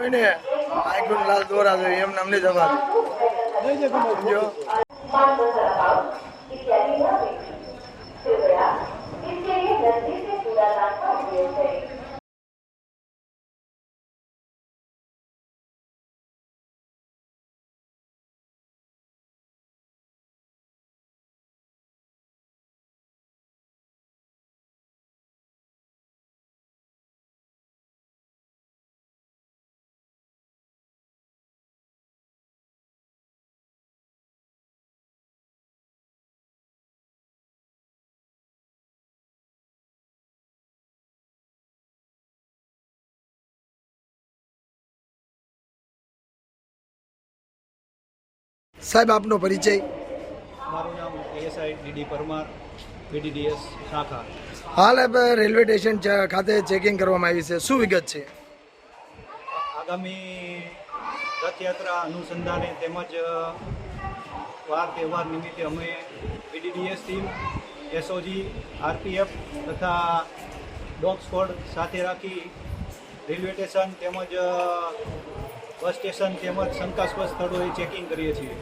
કોઈને આઈફોન લાલ દોરા જોઈએ એમ નામ નહીં સાહેબ આપનો પરિચય? મારું નામ એએસઆઈ ડીડી પરમાર બીડીડીએસ શાખા. હાલ રેલવે સ્ટેશન ખાતે ચેકિંગ કરવામાં આવી છે. શું વિગત છે? આગામી રથયાત્રા અનુસંધાને તેમજ વાર તહેવાર નિમિત્તે અમે બીડીડીએસ ટીમ એસઓજી આરપીએફ તથા ડોગ સ્કોડ સાથે રાખી રેલવે સ્ટેશન તેમજ બસ સ્ટેશન તેમજ શંકાસ્પદ સ્થળોએ ચેકિંગ કરીએ છીએ.